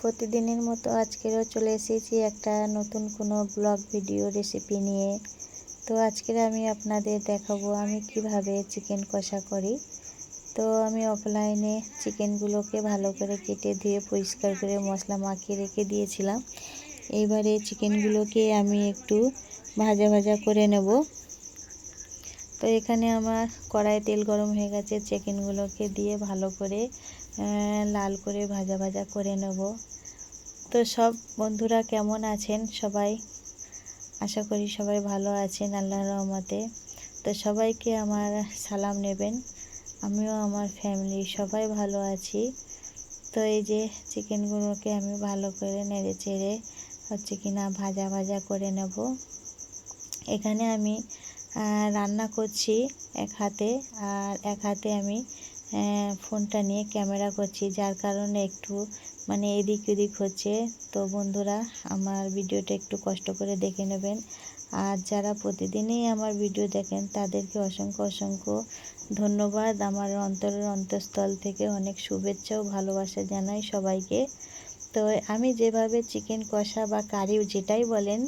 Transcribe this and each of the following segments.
প্রতিদিনের মতো আজকেরও চলে এসেছি একটা নতুন কোনো ব্লগ ভিডিও রেসিপি নিয়ে। তো আজকের আমি আপনাদের দেখাবো আমি কীভাবে চিকেন কষা করি। তো আমি অফলাইনে চিকেনগুলোকে ভালো করে কেটে ধুয়ে পরিষ্কার করে মশলা মাখিয়ে রেখে দিয়েছিলাম। এইবারে চিকেনগুলোকে আমি একটু ভাজা ভাজা করে নেব। তো এখানে আমার কড়াই তেল গরম হয়ে গেছে চিকেনগুলোকে দিয়ে ভালো করে লাল করে ভাজা ভাজা করে নেব। তো সব বন্ধুরা কেমন আছেন সবাই? আশা করি সবাই ভালো আছেন আল্লাহর রহমতে। তো সবাইকে আমার সালাম নেবেন। আমিও আমার ফ্যামিলি সবাই ভালো আছি। তো এই যে চিকেনগুলোকে আমি ভালো করে নেড়ে চেড়ে হচ্ছে কিনা ভাজা ভাজা করে নেব। এখানে আমি রান্না করছি এক হাতে, আর এক হাতে আমি ফোনটা নিয়ে ক্যামেরা করছি, যার কারণে একটু মানে এদিক ওদিক হচ্ছে। তো বন্ধুরা, আমার ভিডিওটা একটু কষ্ট করে দেখে নেবেন। আর যারা প্রতিদিনই আমার ভিডিও দেখেন, তাদেরকে অসংখ্য অসংখ্য ধন্যবাদ। আমার অন্তরের অন্তঃস্থল থেকে অনেক শুভেচ্ছা ও ভালোবাসা জানাই সবাইকে। তো আমি যেভাবে চিকেন কষা বা কারি যেটাই বলেন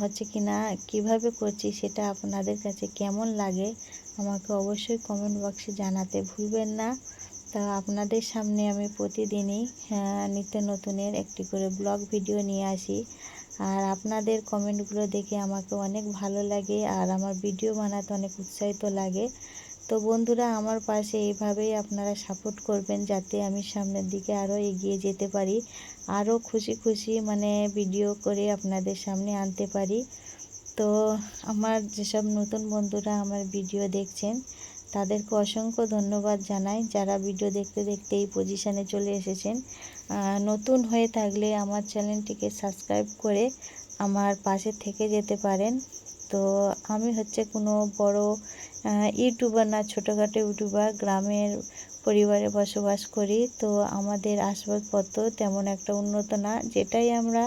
হচ্ছে কি না? কীভাবে করছি সেটা আপনাদের কাছে কেমন লাগে আমাকে অবশ্যই কমেন্ট বক্সে জানাতে ভুলবেন না। তা আপনাদের সামনে আমি প্রতিদিনই নিত্য নতুনের একটি করে ব্লগ ভিডিও নিয়ে আসি। আর আপনাদের কমেন্টগুলো দেখে আমাকে অনেক ভালো লাগে আর আমার ভিডিও বানাতে অনেক উৎসাহিত লাগে। তো বন্ধুরা, আমার পাশে এইভাবেই আপনারা সাপোর্ট করবেন যাতে আমি সামনের দিকে আরও এগিয়ে যেতে পারি আরও খুশি খুশি মানে ভিডিও করে আপনাদের সামনে আনতে পারি। তো আমার যেসব নতুন বন্ধুরা আমার ভিডিও দেখছেন, তাদেরকে অসংখ্য ধন্যবাদ জানাই। যারা ভিডিও দেখতে দেখতে এই পজিশানে চলে এসেছেন নতুন হয়ে থাকলে আমার চ্যানেলটিকে সাবস্ক্রাইব করে আমার পাশে থেকে যেতে পারেন। তো আমি হচ্ছে কোনো বড় ইউটিউবার না, ছোটোখাটো ইউটিউবার গ্রামের পরিবারে বসবাস করি। তো আমাদের আসবাবপত্র তেমন একটা উন্নত না। যেটাই আমরা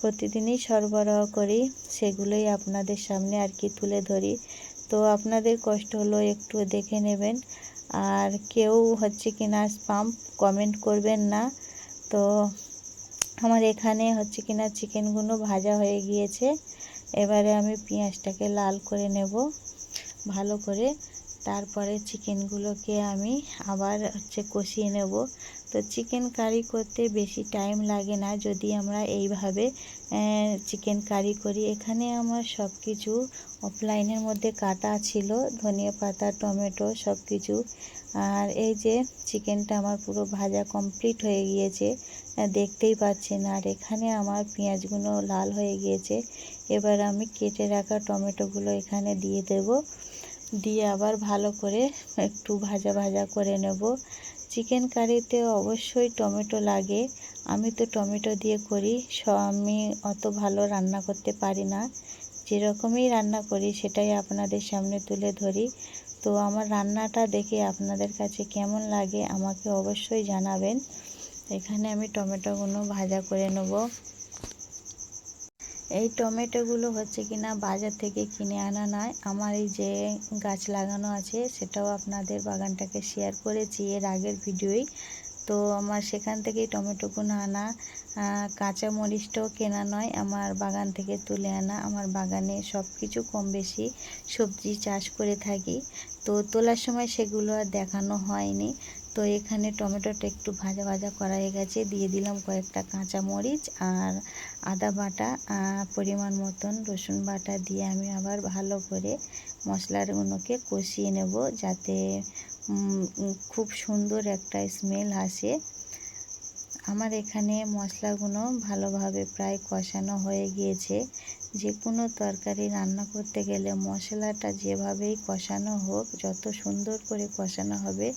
প্রতিদিনই সরবরাহ করি, সেগুলোই আপনাদের সামনে আর কি তুলে ধরি। তো আপনাদের কষ্ট হলো একটু দেখে নেবেন। আর কেউ হচ্ছে কি না স্পাম কমেন্ট করবেন না। তো আমার এখানে হচ্ছে কিনা চিকেনগুলো ভাজা হয়ে গিয়েছে। এবারে আমি পেঁয়াজটাকে লাল করে নেব ভালো করে তারপরে চিকেনগুলোকে আমি আবার হচ্ছে কষিয়ে নেব। তো চিকেন কারি করতে বেশি টাইম লাগে না। যদি আমরা এইভাবে চিকেন কারি করি, এখানে আমার সব কিছু অফলাইনের মধ্যে কাটা ছিল। ধনিয়া পাতা, টমেটো সব কিছু আর এই যে চিকেনটা আমার পুরো ভাজা কমপ্লিট হয়ে গিয়েছে দেখতেই পাচ্ছেন। আর এখানে আমার পেঁয়াজগুলো লাল হয়ে গিয়েছে। এবার আমি কেটে রাখা টমেটোগুলো এখানে দিয়ে দেব। দিয়ে আবার ভালো করে একটু ভাজা ভাজা করে নেব। চিকেন কারিতে অবশ্যই টমেটো লাগে। আমি তো টমেটো দিয়ে করি। স, আমি অত ভালো রান্না করতে পারি না। যেরকমই রান্না করি, সেটাই আপনাদের সামনে তুলে ধরি। তো আমার রান্নাটা দেখে আপনাদের কাছে কেমন লাগে, আমাকে অবশ্যই জানাবেন। এখানে আমি টমেটোগুলো ভাজা করে নেব। এই টমেটোগুলো হচ্ছে কিনা বাজার থেকে কিনে আনা নয়। আমার এই যে গাছ লাগানো আছে, সেটাও আপনাদের বাগানটাকে শেয়ার করেছি এর আগের ভিডিওই। তো আমার সেখান থেকেই টমেটোগুলো আনা কাঁচা মরিচটাও কেনা নয়, আমার বাগান থেকে তুলে আনা। আমার বাগানে সব কিছু কম বেশি সবজি চাষ করে থাকি। তো তোলার সময় সেগুলো আর দেখানো হয়নি। তো এখানে টমেটোটা একটু ভাজা ভাজা করা হয়ে গেছে। দিয়ে দিলাম কয়েকটা কাঁচা মরিচ আর আদা বাটা পরিমাণ মতন রসুন বাটা দিয়ে আমি আবার ভালো করে মশলাগুলোকে কষিয়ে নেব যাতে খুব সুন্দর একটা স্মেল আসে। আমার এখানে মশলাগুলো ভালোভাবে প্রায় কষানো হয়ে গিয়েছে। যে কোনো তরকারি রান্না করতে গেলে মশলাটা যেভাবেই কষানো হোক, যত সুন্দর করে কষানো হবে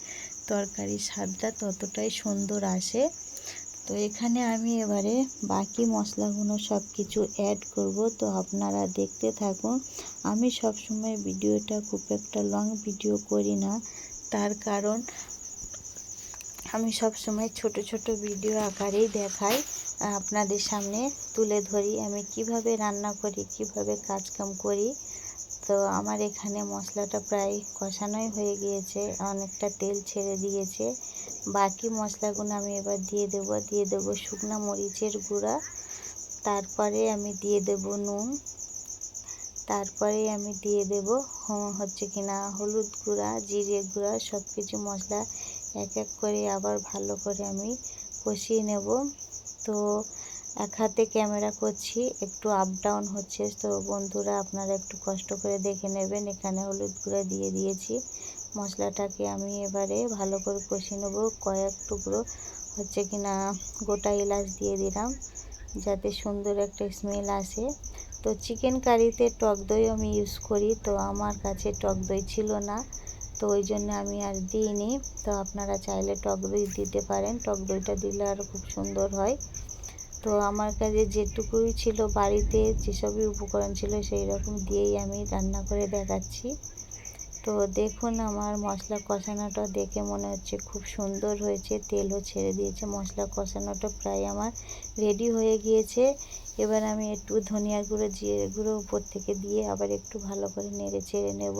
তরকারির স্বাদটা ততটাই সুন্দর আসে। তো এখানে আমি এবারে বাকি মশলাগুলো সব কিছু অ্যাড করব। তো আপনারা দেখতে থাকুন, আমি সব সময় ভিডিওটা খুব একটা লং ভিডিও করি না। তার কারণ, আমি সব সময় ছোট ছোট ভিডিও আকারেই দেখাই। আপনাদের সামনে তুলে ধরি আমি কীভাবে রান্না করি, কীভাবে কাজকাম করি। তো আমার এখানে মশলাটা প্রায় কষানোই হয়ে গিয়েছে, অনেকটা তেল ছেড়ে দিয়েছে। বাকি মশলাগুলো আমি এবার দিয়ে দেব দিয়ে দেব শুকনো মরিচের গুঁড়া। তারপরে আমি দিয়ে দেব নুন। তারপরে আমি দিয়ে দেব হচ্ছে কিনা হলুদ গুঁড়া, জিরে গুঁড়া সব কিছু মশলা এক এক করে আবার ভালো করে আমি কষিয়ে নেব। তো এক হাতে ক্যামেরা করছি, একটু আপ ডাউন হচ্ছে। তো বন্ধুরা, আপনারা একটু কষ্ট করে দেখে নেবেন। এখানে হলুদ গুঁড়ো দিয়ে দিয়েছি। মশলাটাকে আমি এবারে ভালো করে কষিয়ে নেব। কয়েক টুকরো হচ্ছে কিনা গোটা এলাচ দিয়ে দিলাম, যাতে সুন্দর একটা স্মেল আসে। তো চিকেন কারিতে টক দই আমি ইউজ করি, তো আমার কাছে টক দই ছিল না, তো ওই জন্য আমি আর দিইনি। তো আপনারা চাইলে টক দই দিতে পারেন। টক দইটা দিলে আরও খুব সুন্দর হয়। তো আমার কাছে যেটুকুই ছিল বাড়িতে, যেসবই উপকরণ ছিল সেই রকম দিয়েই আমি রান্না করে দেখাচ্ছি। তো দেখুন আমার মশলা কষানোটা দেখে মনে হচ্ছে খুব সুন্দর হয়েছে, তেলও ছেড়ে দিয়েছে, মশলা কষানোটা প্রায় আমার রেডি হয়ে গিয়েছে। এবার আমি একটু ধনিয়া গুঁড়ো, জিরে গুঁড়ো উপর থেকে দিয়ে আবার একটু ভালো করে নেড়ে চেড়ে নেব।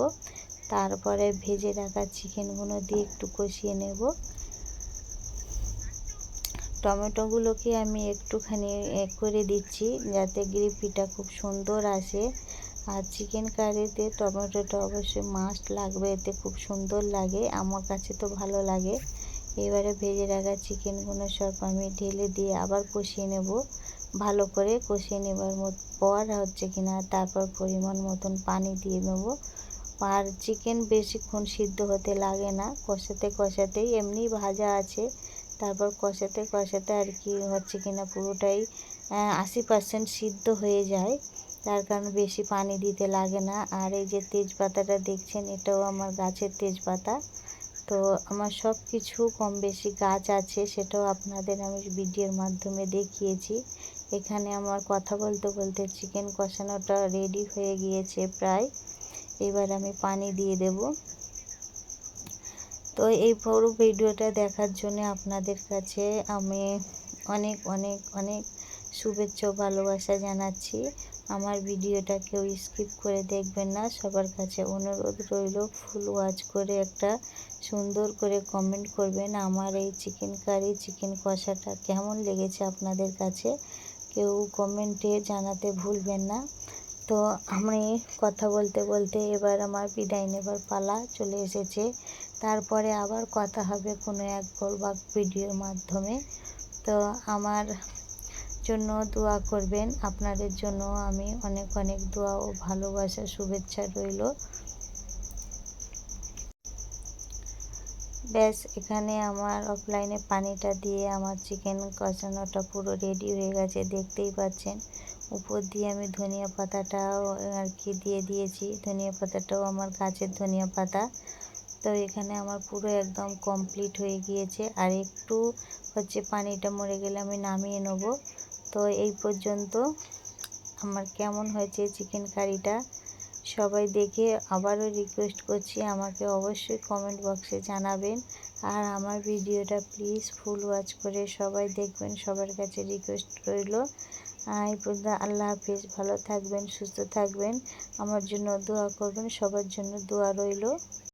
তারপরে ভেজে রাখা চিকেনগুলো দিয়ে একটু কষিয়ে নেব। টমেটোগুলোকে আমি একটুখানি করে দিচ্ছি যাতে গ্রেভিটা খুব সুন্দর আসে। আর চিকেন কারিতে টমেটোটা অবশ্যই মাস্ট লাগবে, এতে খুব সুন্দর লাগে, আমার কাছে তো ভালো লাগে। এবারে ভেজে রাখা চিকেনগুলো সব আমি ঢেলে দিয়ে আবার কষিয়ে নেব। ভালো করে কষিয়ে নেবার পর হচ্ছে কিনা তারপর পরিমাণ মতন পানি দিয়ে নেব। আর চিকেন বেশিক্ষণ সিদ্ধ হতে লাগে না, কষাতে কষাতেই এমনি ভাজা আছে। তারপর কষাতে কষাতে আর কি হচ্ছে কিনা পুরোটাই আশি পার্সেন্ট সিদ্ধ হয়ে যায়। তার কারণে বেশি পানি দিতে লাগে না। আর এই যে তেজপাতাটা দেখছেন, এটাও আমার গাছের তেজপাতা। তো আমার সব কিছু কম বেশি গাছ আছে, সেটাও আপনাদের আমি ভিডিওর মাধ্যমে দেখিয়েছি। এখানে আমার কথা বলতে বলতে চিকেন কষানোটা রেডি হয়ে গিয়েছে প্রায়। এবার আমি পানি দিয়ে দেব। তো এই পুরো ভিডিওটা দেখার জন্য আপনাদের কাছে আমি অনেক অনেক অনেক শুভেচ্ছা ভালোবাসা জানাচ্ছি। আমার ভিডিওটা কেউ স্কিপ করে দেখবেন না। সবার কাছে অনুরোধ রইল, ফুল ওয়াচ করে একটা সুন্দর করে কমেন্ট করবেন, আমার এই চিকেন কারি, চিকেন কষাটা কেমন লেগেছে আপনাদের কাছে। কেউ কমেন্টে জানাতে ভুলবেন না। তো আমি কথা বলতে বলতে এবার আমার বিদায় নেবার পালা চলে এসেছে। তারপরে আবার কথা হবে কোনো এক বা ভিডিওর মাধ্যমে। তো আমার জন্য দোয়া করবেন, আপনাদের জন্য আমি অনেক অনেক দোয়া ও ভালোবাসা, শুভেচ্ছা রইল। ব্যাস, এখানে আমার অফলাইনে পানিটা দিয়ে আমার চিকেন কষানোটা পুরো রেডি হয়ে গেছে, দেখতেই পাচ্ছেন। উপর দিয়ে আমি ধনিয়া পাতাটাও আর কি দিয়ে দিয়েছি। ধনিয়া পাতাটাও আমার গাছের ধনিয়া পাতা। তো এখানে আমার পুরো একদম কমপ্লিট হয়ে গিয়েছে। আর একটু হচ্ছে পানিটা মরে গেলে আমি নামিয়ে নেব। তো এই পর্যন্ত আমার কেমন হয়েছে চিকেন কারিটা সবাই দেখে আবারও রিকোয়েস্ট করছি, আমাকে অবশ্যই কমেন্ট বক্সে জানাবেন। আর আমার ভিডিওটা প্লিজ ফুল ওয়াচ করে সবাই দেখবেন, সবার কাছে রিকোয়েস্ট রইল। এই পর্যন্ত আল্লাহ হাফিজ। ভালো থাকবেন, সুস্থ থাকবেন। আমার জন্য দোয়া করবেন, সবার জন্য দোয়া রইল।